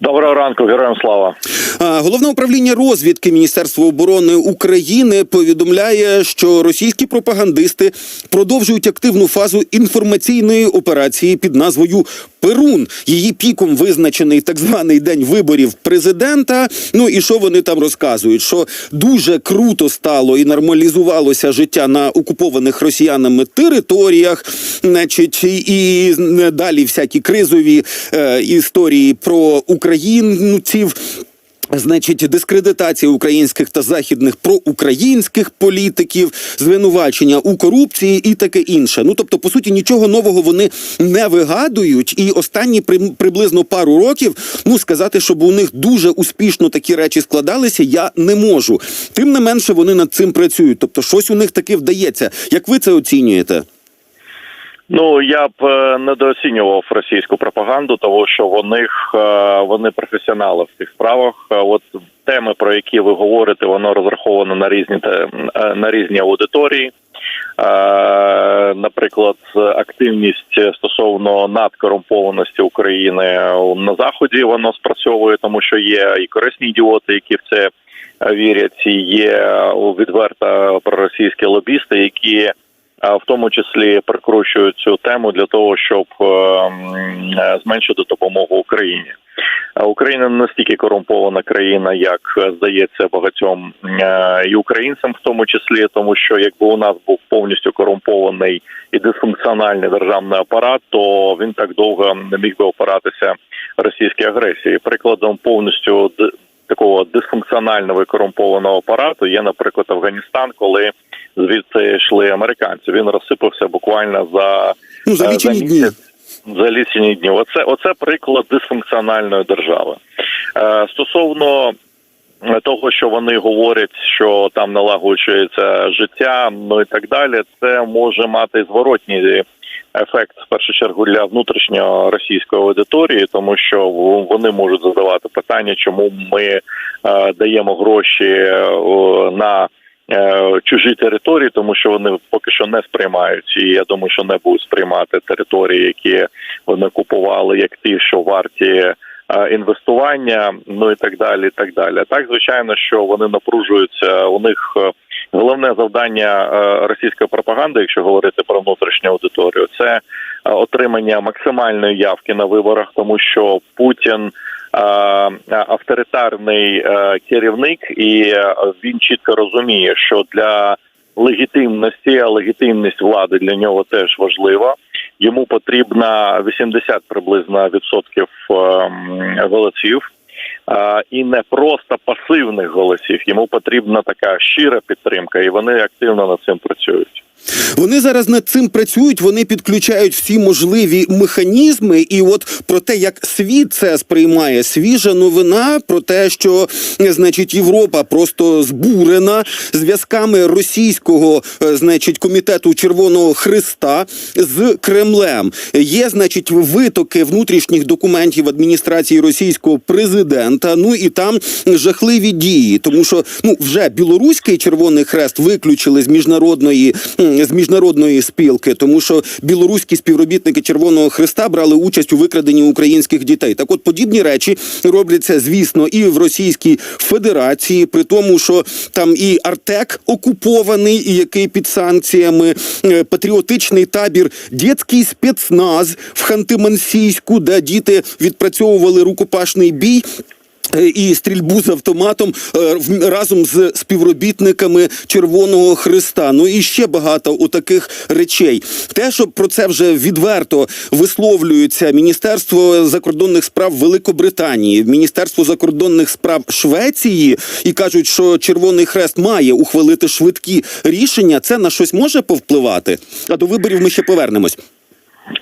Доброго ранку, героям слава. Головне управління розвідки Міністерства оборони України повідомляє, що російські пропагандисти продовжують активну фазу інформаційної операції під назвою Перун. Її піком визначений так званий день виборів президента. Ну і що вони там розказують? Що дуже круто стало і нормалізувалося життя на окупованих росіянами територіях, значить, і, далі всякі кризові е, історії про українців. Значить, дискредитація українських та західних проукраїнських політиків, звинувачення у корупції і таке інше. Ну тобто, по суті, нічого нового вони не вигадують. І останні при, приблизно пару років, ну сказати, щоб у них дуже успішно такі речі складалися, я не можу. Тим не менше, вони над цим працюють. Тобто, щось у них таки вдається. Як ви це оцінюєте? Ну я б е, недооцінював російську пропаганду, тому що в них е, вони професіонали в цих справах. Е, От теми, про які ви говорите, воно розраховано на різні на різні аудиторії. Наприклад, активність стосовно надкорумпованості України на заході воно спрацьовує, тому що є і корисні ідіоти, які в це вірять, і є відверто проросійські лобісти, які в тому числі прикручують цю тему для того, щоб е, е, зменшити допомогу Україні. Україна не настільки корумпована країна, як е, здається багатьом і українцям, в тому числі, тому що якби у нас був повністю корумпований і дисфункціональний державний апарат, то він так довго не міг би опиратися російській агресії. Прикладом повністю такого дисфункціонального і корумпованого апарату є, наприклад, Афганістан, коли звідси йшли американці. Він розсипався буквально за Ну за е, лічені дні. За лічені дні. Оце, оце приклад дисфункціональної держави. Е, стосовно е, того, що вони говорять, що там налагоджується життя, ну і так далі, це може мати зворотній ефект в першу чергу для внутрішньо російської аудиторії, тому що вони можуть задавати питання, чому ми е, даємо гроші е, на чужі території, тому що вони поки що не сприймають, і я думаю, що не будуть сприймати території, які вони купували, як ті, що варті. е, Інвестування, ну і так далі, і так далі. Так, звичайно, що вони напружуються. У них е, головне завдання е, російської пропаганди, якщо говорити про внутрішню аудиторію, це е, отримання максимальної явки на виборах, тому що Путін е, авторитарний е, керівник, і е, він чітко розуміє, що для легітимності, а легітимність влади для нього теж важлива. Йому потрібно 80 приблизно відсотків ем, голосів. І не просто пасивних голосів. Йому потрібна така щира підтримка, і вони активно над цим працюють. Вони зараз над цим працюють, вони підключають всі можливі механізми. І от про те, як світ це сприймає, свіжа новина про те, що е, значить Європа просто збурена зв'язками російського, е, значить, комітету Червоного Христа з Кремлем. Є, значить, витоки внутрішніх документів адміністрації російського президента. Ну і там жахливі дії, тому що ну вже білоруський Червоний Хрест виключили з міжнародної з міжнародної спілки, тому що білоруські співробітники Червоного Христа брали участь у викраденні українських дітей. Так, от подібні речі робляться, звісно, і в Російській Федерації, при тому, що там і Артек окупований, і який під санкціями, е, патріотичний табір, дітський спецназ в Ханти-Мансійську, де діти відпрацьовували рукопашний бій. Е, І стрільбу з автоматом е, разом з співробітниками Червоного Христа. Ну і ще багато у таких речей. Те, що про це вже відверто висловлюється Міністерство закордонних справ Великобританії, Міністерство закордонних справ Швеції, і кажуть, що Червоний Хрест має ухвалити швидкі рішення. Це на щось може повпливати. А до виборів ми ще повернемось.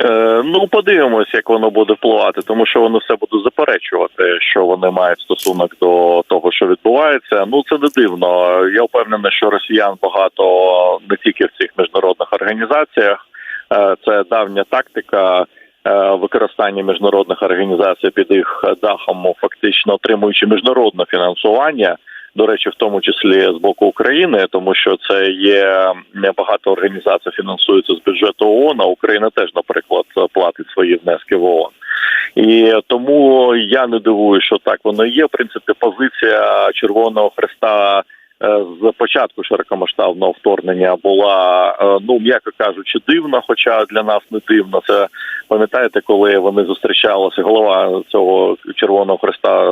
Е, ну, подивимось, як воно буде впливати, тому що вони все будуть заперечувати, що вони мають стосунок до того, що відбувається. Ну це не дивно. Я впевнений, що росіян багато не тільки в цих міжнародних організаціях. Е, це давня тактика. е, Використання міжнародних організацій під їх дахом, фактично отримуючи міжнародне фінансування До речі, в тому числі з боку України, тому що це є багато організацій, фінансується з бюджету ООН, а Україна теж, наприклад, платить свої внески в ООН. І тому я не дивую, що так воно є. В принципі, позиція Червоного Хреста з початку широкомасштабного вторгнення була, е, ну м'яко кажучи, дивна, хоча для нас не дивно. Це пам'ятаєте, коли вони зустрічалися, голова цього Червоного Хреста е,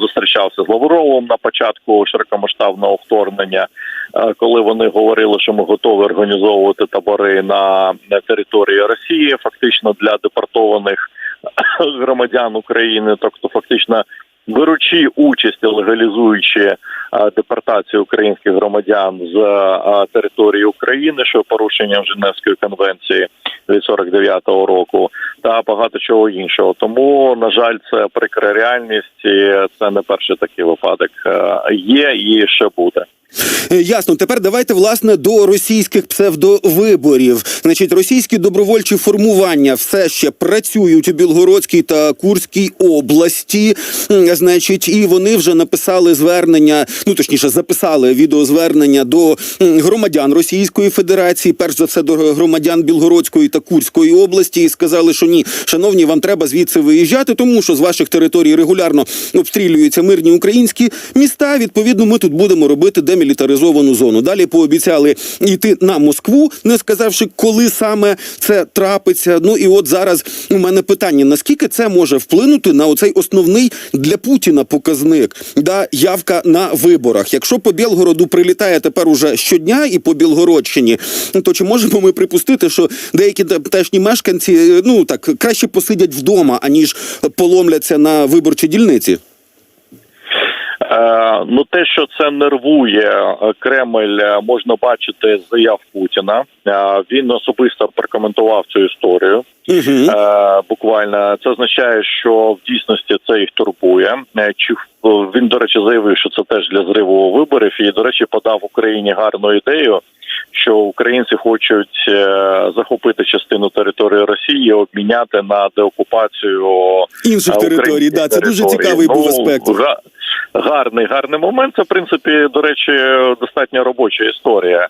зустрічався з Лавровим на початку широкомасштабного вторгнення, е, коли вони говорили, що ми готові організовувати табори на території Росії, фактично для депортованих громадян України, тобто фактично. Беручи участь, легалізуючи депортацію українських громадян з території України, що порушенням Женевської конвенції від 49-го року, та багато чого іншого. Тому на жаль, це прикра реальність. і Це не перший такий випадок. Е, Є і ще буде. Е, Ясно, тепер давайте власне до російських псевдовиборів. Значить, російські добровольчі формування все ще працюють у Білгородській та Курській області. Значить, і вони вже написали звернення, ну точніше, записали відеозвернення до громадян Російської Федерації, перш за все до громадян Білгородської та Курської області, і сказали, що ні, шановні, вам треба звідси виїжджати, тому що з ваших територій регулярно обстрілюються мирні українські міста. Відповідно, ми тут будемо робити демілітаризовану зону. Далі пообіцяли йти на Москву, не сказавши, коли саме це трапиться. Ну і от зараз у мене питання: наскільки це може вплинути на оцей основний для Путіна показник да явка на виборах? Якщо по Білгороду прилітає тепер уже щодня і по Білгородщині, то чи можемо ми припустити, що деякі тамтешні мешканці е, ну так краще посидять вдома, аніж поломляться на виборчі дільниці? Е, Ну, те, що це нервує е, Кремль, е, можна бачити з заяв Путіна. Він особисто прокоментував цю історію. Угу. Буквально це означає, що в дійсності це їх турбує. Чи він, до речі, заявив, що це теж для зриву виборів, і до речі, подав Україні гарну ідею. Що українці хочуть е, захопити частину території Росії, обміняти на деокупацію Інших територій, да, це дуже цікавий був Ну, аспект. Гарний, гарний момент. Це в принципі, до речі, достатньо робоча історія.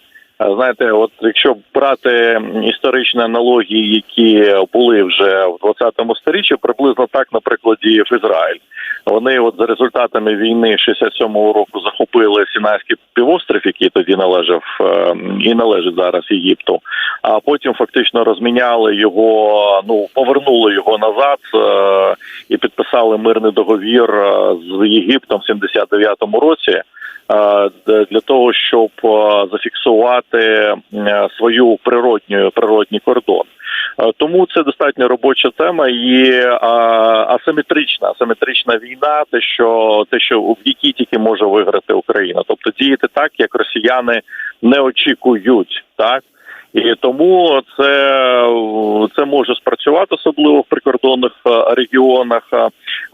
Знаєте, от якщо брати історичні аналогії, які були вже в 20-му сторіччі, приблизно так, на прикладі в Ізраїль. Вони от за результатами війни 67-го року захопили Сінайський півострів, який тоді належав е, і належить зараз Єгипту. А потім фактично розміняли його, ну повернули його назад е, і підписали мирний договір е, з Єгиптом в 79-му році. Е, Для того щоб е, зафіксувати е, свою природню природній кордон, тому це достатньо робоча тема і асиметрична асиметрична війна, те, що те, що в якій тільки може виграти Україна, тобто діяти так, як росіяни не очікують, так. І тому це, це може спрацювати, особливо в прикордонних регіонах,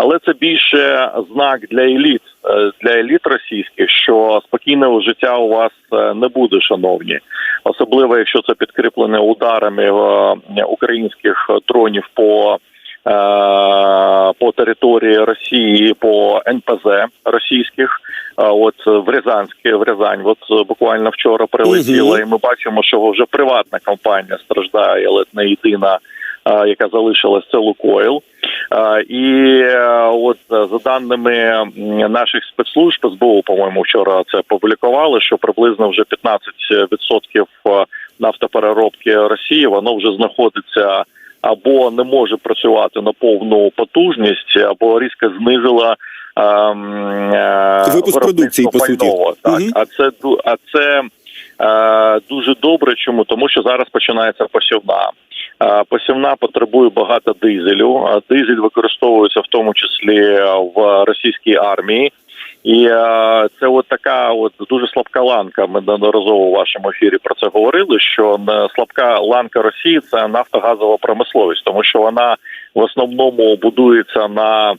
але це більше знак для еліт, е, для еліт російських, що спокійного життя у вас е, не буде, шановні, особливо якщо це підкріплене ударами е, українських дронів по. По території Росії по НПЗ російських, от в Рязанське, в Рязань, от буквально вчора прилетіло, Мгм. і ми бачимо, що вже приватна компанія страждає, але не єдина, яка залишилась, це Лукойл. І е, от е, за даними наших спецслужб СБУ, по-моєму, вчора це публікували, що приблизно вже 15% нафтопереробки Росії воно вже знаходиться або не може працювати на повну потужність, або різко знизила. ем, е, Випуск продукції, по суті. Так, Мгм. а це а це е, дуже добре. Чому тому, що зараз починається посівна. Е, Посівна потребує багато дизелю. Дизель використовується в тому числі в російській армії. І е, це от така от дуже слабка ланка. Ми неодноразово у вашому ефірі про це говорили. Що не слабка ланка Росії це нафтогазова промисловість, тому що вона в основному будується на е,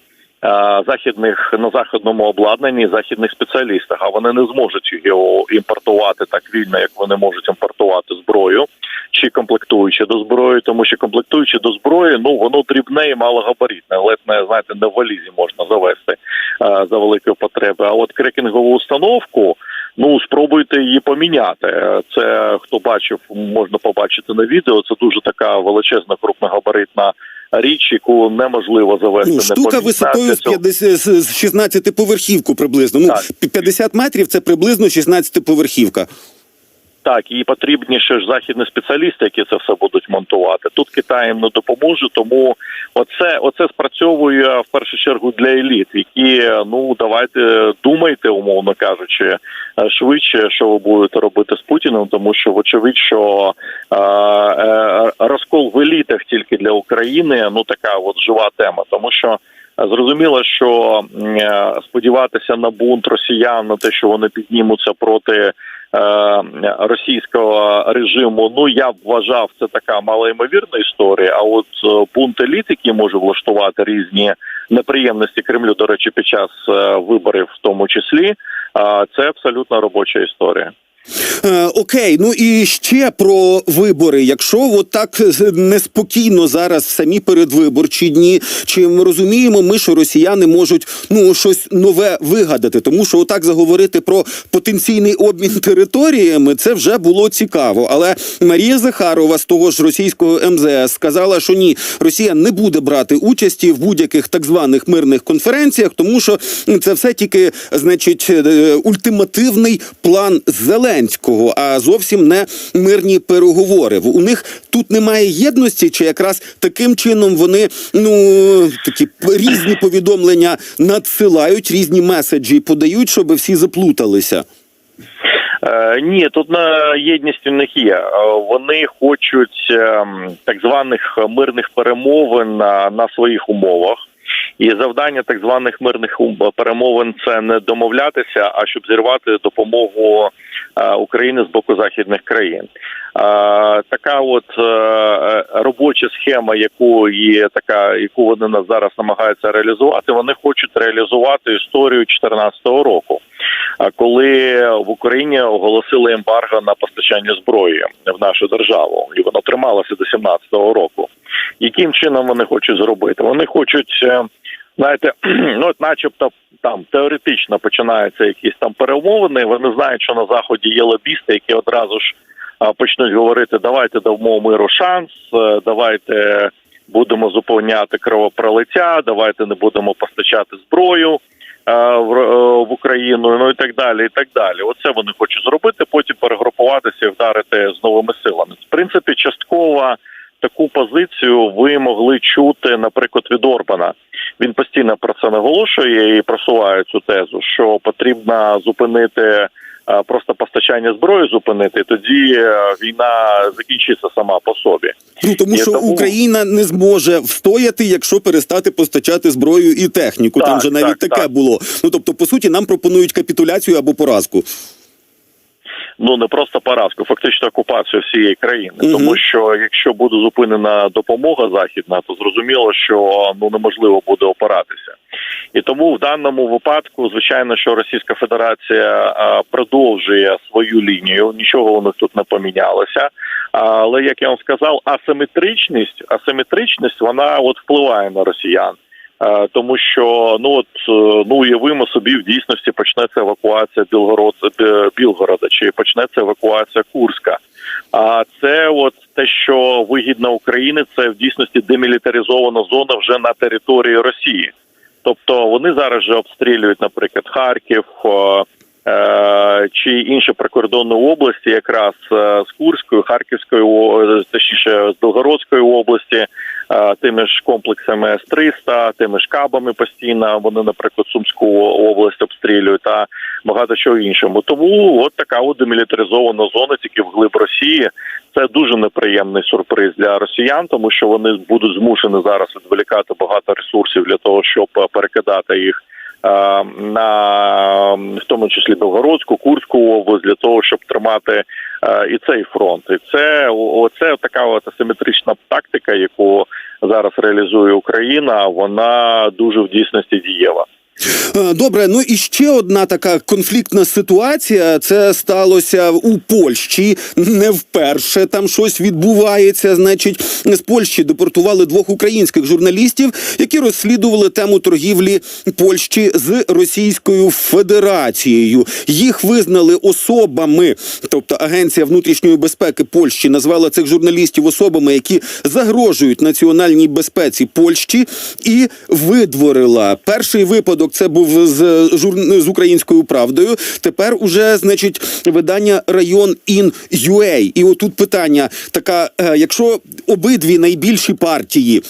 західних на західному обладнанні західних спеціалістах. А вони не зможуть його імпортувати так вільно, як вони можуть імпортувати зброю. Чи комплектуючі до зброї, тому що комплектуючі до зброї, ну воно дрібне і малогабаритне, ледь не знаєте, не в валізі можна завести е, за великої потреби. А от крекінгову установку. Ну, спробуйте її поміняти. Це хто бачив, можна побачити на відео. Це дуже така величезна крупногабаритна річ, яку неможливо завести. Ну, штука поміняти. висотою з Цього- 50, з- з 16 поверхівку приблизно. Ну, Так. 50 метрів це приблизно 16 поверхівка. Так, і потрібніше ж західні спеціалісти, які це все будуть монтувати. Тут Китай їм не допоможе, тому оце, оце спрацьовує в першу чергу для еліт, які ну давайте думайте, умовно кажучи, е, швидше, що ви будете робити з Путіним, тому що вочевидь, що е, е, розкол в елітах тільки для України ну така от жива тема, тому що. Зрозуміло, що е, сподіватися на бунт росіян, на те, що вони піднімуться проти російського режиму. Ну я б вважав, це така малоймовірна історія. А от е, бунт еліт, який може влаштувати різні неприємності Кремлю, до речі, під час е, виборів, в тому числі, е, це абсолютно робоча історія. Е, окей, ну і ще про вибори. Якщо от так е, неспокійно зараз самі передвиборчі дні, чи ми розуміємо ми, що росіяни можуть ну щось нове вигадати, тому що отак заговорити про потенційний обмін територіями, це вже було цікаво. Але Марія Захарова з того ж російського МЗС сказала, що ні, Росія не буде брати участі в будь-яких так званих мирних конференціях, тому що це все тільки значить е, ультимативний план Зеленського, а зовсім не мирні переговори. У них тут немає єдності, чи якраз таким чином вони ну такі різні повідомлення надсилають, різні меседжі подають, щоб всі заплуталися. Е, ні, тут на єдність у них є. Е, Вони хочуть ем, так званих мирних перемовин на, на своїх умовах. І завдання так званих мирних ум- перемовин це не домовлятися, а щоб зірвати допомогу е, України з боку західних країн. Е, Така от е, е, робоча схема, яку є така, яку вони нас зараз намагаються реалізувати. Вони хочуть реалізувати історію 2014 року. Коли в Україні оголосили ембарго на постачання зброї в нашу державу, і воно трималося до 2017 року. Яким чином вони хочуть зробити? Вони хочуть, е, знаєте, ну от начебто там теоретично починаються якісь там перемовини. Вони знають, що на заході є лобісти, які одразу ж почнуть говорити: давайте дамо миру шанс, е, давайте будемо зупиняти кровопролиття, давайте не будемо постачати зброю е, в, Україну, ну і так далі. І так далі. Оце вони хочуть зробити. Потім перегрупуватися і вдарити з новими силами. В принципі, частково таку позицію ви могли чути, наприклад, від Орбана. Він постійно про це наголошує і просуває цю тезу, що потрібно зупинити. е, Просто постачання зброї зупинити, тоді е, війна закінчиться сама по собі. Ну тому І що тому- Україна не зможе встояти, якщо перестати постачати зброю і техніку. Там Так, же навіть так, таке так. було. Ну тобто, по суті, нам пропонують капітуляцію або поразку. Ну не просто поразку, фактично окупацію всієї країни. Мгм. Тому що якщо буде зупинена допомога західна, то зрозуміло, що ну неможливо буде опиратися. І тому в даному випадку, звичайно, що Російська Федерація а, продовжує свою лінію, нічого у них тут не помінялося. Але як я вам сказав, асиметричність, асиметричність вона от впливає на росіян. Е, Тому що ну от е, ну уявимо собі, в дійсності почнеться евакуація Білгород Білгорода, чи почнеться евакуація Курська. А це от те, що вигідно Україні, це в дійсності демілітаризована зона вже на території Росії. Тобто вони зараз же обстрілюють, наприклад, Харків е, е, чи інші прикордонні області, якраз е, з Курської, Харківської, точніше з Білгородської області, е, тими ж комплексами С-300, тими ж кабами постійно. Вони, наприклад, Сумську область обстрілюють та багато чого іншому. Тому от така от демілітаризована зона, тільки вглиб Росії. Це дуже неприємний сюрприз для росіян, тому що вони будуть змушені зараз відволікати багато ресурсів для того, щоб е, перекидати їх е, на в тому числі Белгородську, Курську область для того, щоб тримати е, і цей фронт. І це оце така от асиметрична тактика, яку зараз реалізує Україна. Вона дуже в дійсності дієва. Е, Добре, ну і ще одна така конфліктна ситуація. Це сталося у Польщі. Не вперше там щось відбувається. Значить, з Польщі депортували двох українських журналістів, які розслідували тему торгівлі Польщі з Російською Федерацією. Їх визнали особами, тобто Агенція внутрішньої безпеки Польщі назвала цих журналістів особами, які загрожують національній безпеці Польщі, і видворила перший випадок. Це був з жур... з українською правдою. Тепер уже значить видання район ін UA. І отут питання така: е, якщо обидві найбільші партії.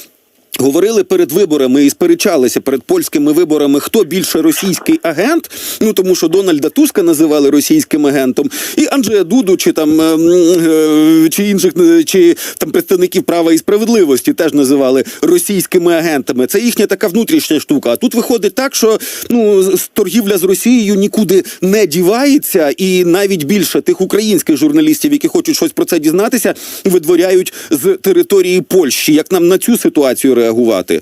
Говорили перед виборами і сперечалися перед польськими виборами, хто більше російський агент. Ну тому що Дональда Туска називали російським агентом, і Анджея Дуду, чи там ем, е, чи інших е, чи там представників права і справедливості теж називали російськими агентами. Це їхня така внутрішня штука. А тут виходить так, що ну торгівля з Росією нікуди не дівається, і навіть більше тих українських журналістів, які хочуть щось про це дізнатися, видворяють з території Польщі. Як нам на цю ситуацію реагувати?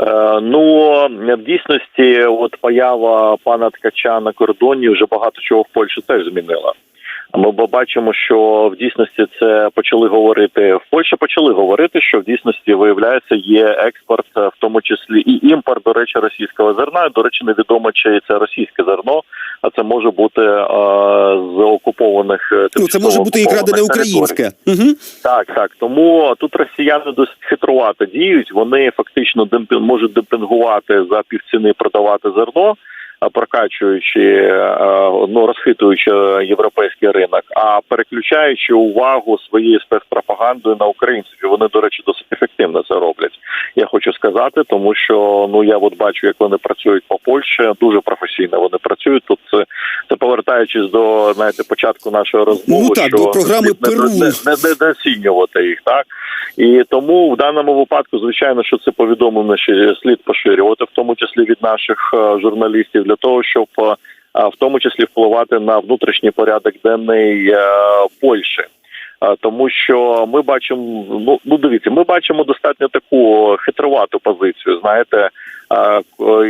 Е, Ну в дійсності, от поява пана Ткача на кордоні вже багато чого в Польщі теж змінила. Ми бачимо, що в дійсності це почали говорити в Польщі. Почали говорити, що в дійсності виявляється є експорт, е, в тому числі і імпорт, до речі, російського зерна. До речі, невідомо чи це російське зерно, а це може бути е, з окупованих е, Ну це може бути і крадене українське. Угу. Так, так. Тому тут росіяни досить хитрувато діють. Вони фактично демпі- можуть демпінгувати за півціни продавати зерно, прокачуючи, е, ну розхитуючи європейський ринок, а переключаючи увагу своєю спецпропагандою на українців. Вони, до речі, досить ефективно це роблять. Я хочу сказати, тому що ну я от бачу, як вони працюють по Польщі. Дуже професійно вони працюють. Тут повертаючись до знаєте початку нашої розмови. Ну так, що до програми не, «Перу». не, не, не недооцінювати їх, так і тому в даному випадку, звичайно, що це повідомлення ще слід поширювати, в тому числі від наших е, журналістів, для того, щоб е, в тому числі впливати на внутрішній порядок денний е, Польщі. Тому що ми бачимо, ну ну дивіться, ми бачимо достатньо таку хитрувату позицію. Знаєте,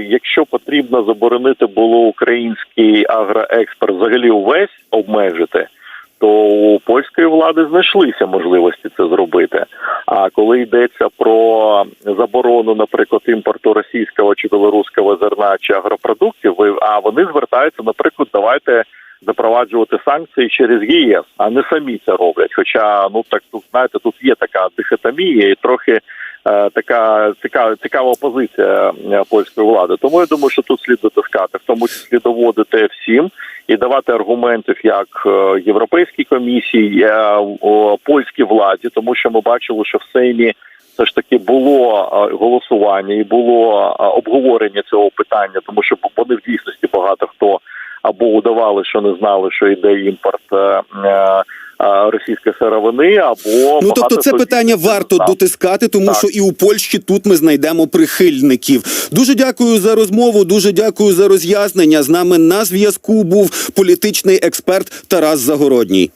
якщо потрібно заборонити було український агроекспорт взагалі увесь обмежити, то у польської влади знайшлися можливості це зробити. А коли йдеться про заборону, наприклад, імпорту російського чи білоруського зерна чи агропродуктів, а вони звертаються, наприклад, давайте запроваджувати санкції через ЄС, а не самі це роблять. Хоча ну так тут знаєте, тут є така дихотомія і трохи. е, Така цікава цікава позиція е, польської влади. Тому я думаю, що тут слід дотискати, в тому числі доводити всім і давати аргументів як е, Європейській комісії, польській владі, тому що ми бачили, що в Сеймі все ж таки було голосування і було обговорення цього питання, тому що вони в дійсності багато хто або удавали, що не знали, що йде імпорт. е, е, е, Російської сировини або Ну тобто це питання варто так. дотискати, тому Так. що і у Польщі тут ми знайдемо прихильників. Дуже дякую за розмову. Дуже дякую за роз'яснення. З нами на зв'язку був політичний експерт Тарас Загородній.